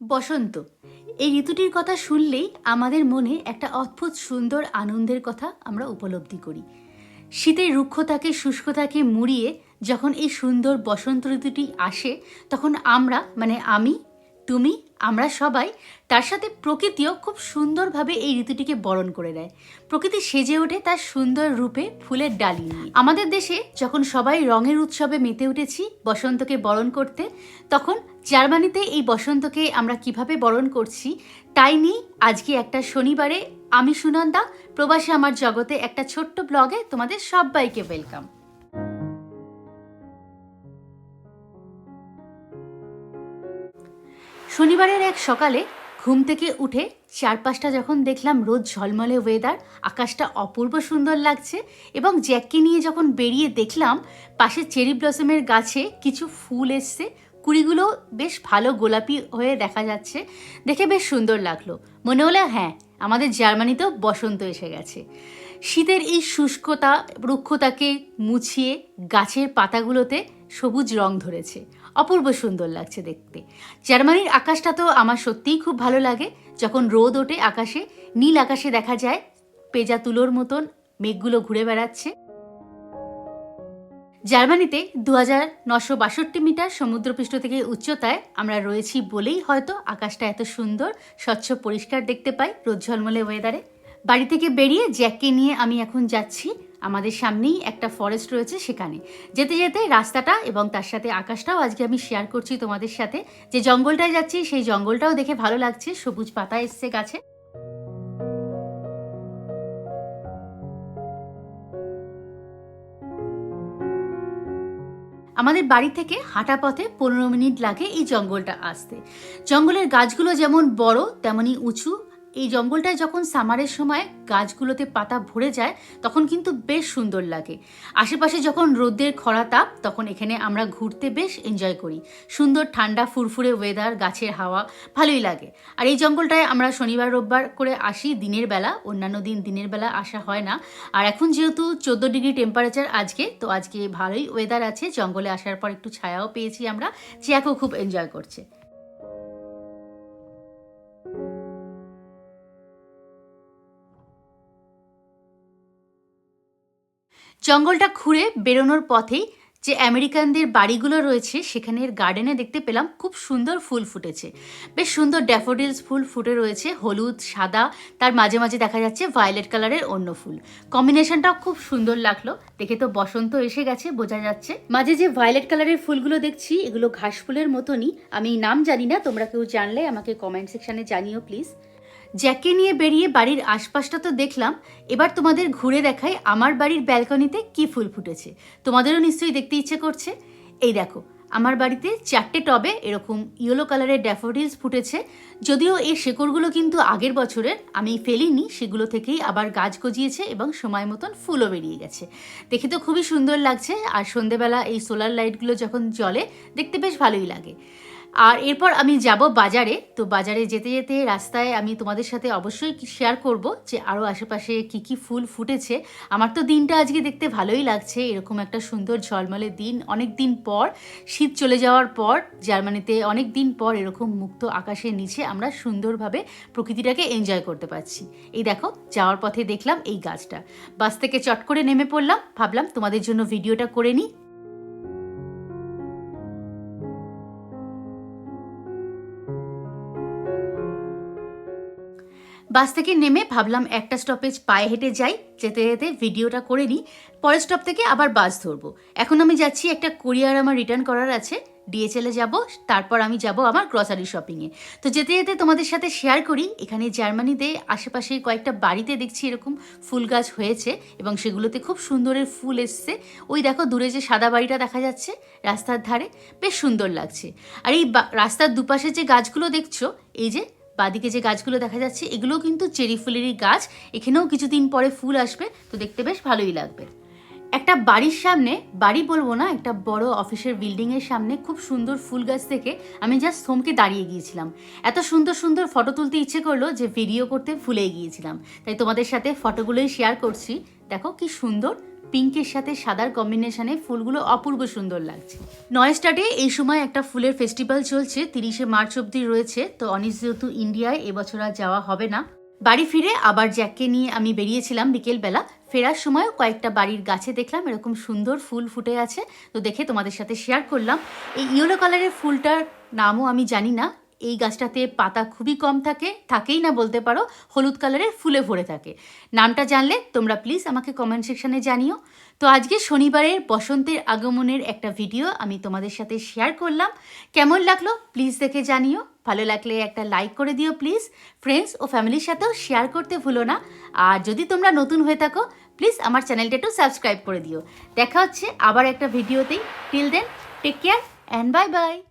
বসন্ত। এই ঋতুটির কথা শুনলেই আমাদের মনে একটা অদ্ভুত সুন্দর আনন্দের কথা আমরা উপলব্ধি করি। শীতের রুক্ষতাকে, শুষ্কতাকে মুড়িয়ে যখন এই সুন্দর বসন্ত ঋতুটি আসে, তখন আমরা মানে আমি, তুমি, আমরা সবাই তার সাথে প্রকৃতিও খুব সুন্দরভাবে এই ঋতুটিকে বরণ করে নেয়। প্রকৃতি সেজে ওঠে তার সুন্দর রূপে ফুলের ডালি আমাদের দেশে যখন সবাই রঙের উৎসবে মেতে উঠেছি বসন্তকে বরণ করতে, তখন জার্মানিতে এই বসন্তকে আমরা কীভাবে বরণ করছি, তাই নিয়ে আজকে একটা শনিবারে আমি সুনন্দা, প্রবাসী আমার জগতে একটা ছোট্ট ব্লগে তোমাদের সবাইকে ওয়েলকাম শনিবারের এক সকালে ঘুম থেকে উঠে চারপাশটা যখন দেখলাম রোদ ঝলমলে ওয়েদার আকাশটা অপূর্ব সুন্দর লাগছে এবং জ্যাককে নিয়ে যখন বেরিয়ে দেখলাম, পাশে চেরি ব্লসমের গাছে কিছু ফুল এসছে কুড়িগুলো বেশ ভালো গোলাপি হয়ে দেখা যাচ্ছে। দেখে বেশ সুন্দর লাগল। মনে হলো হ্যাঁ আমাদের জার্মানিতেও বসন্ত এসে গেছে। শীতের এই শুষ্কতা, রুক্ষতাকে মুছিয়ে গাছের পাতাগুলোতে সবুজ রং ধরেছে। অপূর্ব সুন্দর লাগছে দেখতে। জার্মানির আকাশটা তো আমার সত্যিই খুব ভালো লাগে। যখন রোদ ওঠে আকাশে, নীল আকাশে দেখা যায়, পেজা তুলোর মতন মেঘগুলো ঘুরে বেড়াচ্ছে। জার্মানিতে দু হাজার নশো বাষট্টি মিটার সমুদ্রপৃষ্ঠ থেকে উচ্চতায় আমরা রয়েছি বলেই হয়তো আকাশটা এত সুন্দর, স্বচ্ছ, পরিষ্কার দেখতে পাই রোদ ঝলমলে ওয়েদারে বাড়ি থেকে বেরিয়ে জ্যাককে নিয়ে আমি এখন যাচ্ছি। আমাদের সামনেই একটা ফরেস্ট রয়েছে সেখানে। যেতে যেতে রাস্তাটা এবং তার সাথে আকাশটাও আজকে আমি শেয়ার করছি তোমাদের সাথে। যে জঙ্গলটায় যাচ্ছি, সেই জঙ্গলটাও দেখে ভালো লাগছে। সবুজ পাতা এসছে গাছে। আমাদের বাড়ি থেকে হাঁটা পথে পনেরো মিনিট লাগে এই জঙ্গলটা আসতে। জঙ্গলের গাছগুলো যেমন বড় তেমনই উঁচু এই জঙ্গলটায় যখন সামারের সময় গাছগুলোতে পাতা ভরে যায়, তখন কিন্তু বেশ সুন্দর লাগে। আশেপাশে যখন রোদের খরা তাপ, তখন এখানে আমরা ঘুরতে বেশ এনজয় করি। সুন্দর ঠান্ডা ফুরফুরে ওয়েদার গাছের হাওয়া, ভালোই লাগে। আর এই জঙ্গলটায় আমরা শনিবার, রোববার করে আসি, দিনের বেলা, অন্যান্য দিন দিনের বেলা আসা হয় না। আর এখন যেহেতু চোদ্দ ডিগ্রি টেম্পারেচার আজকে, তো আজকে ভালোই ওয়েদার আছে। জঙ্গলে আসার পর একটু ছায়াও পেয়েছি আমরা চিয়াকেও খুব এনজয় করছে। জঙ্গলটা ঘুরে বেরোনোর পথেই যে আমেরিকানদের বাড়িগুলো রয়েছে, সেখানের গার্ডেনে দেখতে পেলাম খুব সুন্দর ফুল ফুটেছে। বেশ সুন্দর ড্যাফোডিলস ফুল ফুটে রয়েছে, হলুদ, সাদা, তার মাঝে মাঝে দেখা যাচ্ছে ভায়োলেট কালারের অন্য ফুল। কম্বিনেশনটাও খুব সুন্দর লাগল, দেখে তো বসন্ত এসে গেছে, বোঝা যাচ্ছে। মাঝে যে ভায়োলেট কালারের ফুলগুলো দেখছি, এগুলো ঘাস ফুলের মতনই। আমি নাম জানি না, তোমরা কেউ জানলে আমাকে কমেন্ট সেকশনে জানিও প্লিজ জ্যাকে নিয়ে বেরিয়ে বাড়ির আশপাশটা তো দেখলাম। এবার তোমাদের ঘুরে দেখাই আমার বাড়ির ব্যালকনিতে কি ফুল ফুটেছে। তোমাদেরও নিশ্চয়ই দেখতে ইচ্ছে করছে। এই দেখো, আমার বাড়িতে চারটে টবে এরকম ইয়েলো কালারের ড্যাফোডিলস ফুটেছে। যদিও এই শেকড়গুলো কিন্তু আগের বছরের, আমি ফেলিনি, সেগুলো থেকেই আবার গাছ গজিয়েছে এবং সময় মতন ফুলও বেরিয়ে গেছে। দেখে তো খুবই সুন্দর লাগছে, আর সন্ধেবেলা এই সোলার লাইটগুলো যখন জ্বলে, দেখতে বেশ ভালোই লাগে। আর এরপর আমি যাব বাজারে। তো বাজারে যেতে যেতে রাস্তায় আমি তোমাদের সাথে অবশ্যই শেয়ার করব যে আরও আশেপাশে কি কি ফুল ফুটেছে। আমার তো দিনটা আজকে দেখতে ভালোই লাগছে। এরকম একটা সুন্দর ঝলমলে দিন। অনেক দিন পর, শীত চলে যাওয়ার পর, জার্মানিতে অনেক দিন পর এরকম মুক্ত আকাশের নিচে আমরা সুন্দরভাবে প্রকৃতিটাকে এনজয় করতে পারছি। এই দেখো, যাওয়ার পথে দেখলাম এই গাছটা। বাস থেকে চট করে নেমে পড়লাম। ভাবলাম তোমাদের জন্য ভিডিওটা করে নিই। বাস থেকে নেমে ভাবলাম একটা স্টপেজ পায়ে হেঁটে যাই, যেতে যেতে ভিডিওটা করে নিই, পরের স্টপ থেকে আবার বাস ধরবো। এখন আমি যাচ্ছি একটা কোরিয়ার আমার রিটার্ন করার আছে ডিএচএলে যাব, তারপর আমি যাব আমার গ্রসারি শপিংয়ে তো যেতে যেতে তোমাদের সাথে শেয়ার করি, এখানে জার্মানিতে আশেপাশে কয়েকটা বাড়িতে দেখছি এরকম ফুল গাছ হয়েছে, এবং সেগুলোতে খুব সুন্দরের ফুল এসছে। ওই দেখো দূরে যে সাদা বাড়িটা দেখা যাচ্ছে, রাস্তার ধারে, বেশ সুন্দর লাগছে। আর এই রাস্তার দুপাশে যে গাছগুলো দেখছ, এই যে বাদিকে যে গাছগুলো দেখা যাচ্ছে, এগুলোও কিন্তু চেরি ফুলেরই গাছ। এখানেও কিছুদিন পরে ফুল আসবে, তো দেখতে বেশ ভালোই লাগবে। একটা বাড়ির সামনে, বাড়ি বলব না, একটা বড় অফিসের বিল্ডিংয়ের সামনে খুব সুন্দর ফুল গাছ থেকে আমি জাস্ট থমকে দাঁড়িয়ে গিয়েছিলাম। এত সুন্দর সুন্দর ফটো তুলতে ইচ্ছে করল যে ভিডিও করতে ভুলে গিয়েছিলাম। তাই তোমাদের সাথে ফটোগুলোই শেয়ার করছি। দেখো কি সুন্দর। পিঙ্কের সাথে সাদার কম্বিনেশনে ফুলগুলো অপূর্ব সুন্দর লাগছে। নয়স্টাডে এই সময় একটা ফুলের ফেস্টিভ্যাল চলছে, তিরিশে মার্চ অবধি রয়েছে, তো অনিস যেহেতু ইন্ডিয়ায়, এবছর আর যাওয়া হবে না। বাড়ি ফিরে আবার জ্যাককে নিয়ে আমি বেরিয়েছিলাম বিকেলবেলা। ফেরার সময়ও কয়েকটা বাড়ির গাছে দেখলাম এরকম সুন্দর ফুল ফুটে আছে, তো দেখে তোমাদের সাথে শেয়ার করলাম। এই ইয়েলো কালারের ফুলটার নামও আমি জানি না এই গাছটাতে পাতা খুবই কম থাকে, থাকেই না বলতে পারো, হলুদ কালারের ফুলে ভরে থাকে। নামটা জানলে তোমরা প্লিজ আমাকে কমেন্ট সেকশনে জানিও। তো আজকে শনিবারের বসন্তের আগমনের একটা ভিডিও আমি তোমাদের সাথে শেয়ার করলাম। কেমন লাগল প্লিজ দেখে জানিও। ভালো লাগলে একটা লাইক করে দিও প্লিজ ফ্রেন্ডস ও ফ্যামিলির সাথেও শেয়ার করতে ভুলো না। আর যদি তোমরা নতুন হয়ে থাকো প্লিজ আমার চ্যানেলটা একটু সাবস্ক্রাইব করে দিও। দেখা হচ্ছে আবার একটা ভিডিওতেই till then take care and bye bye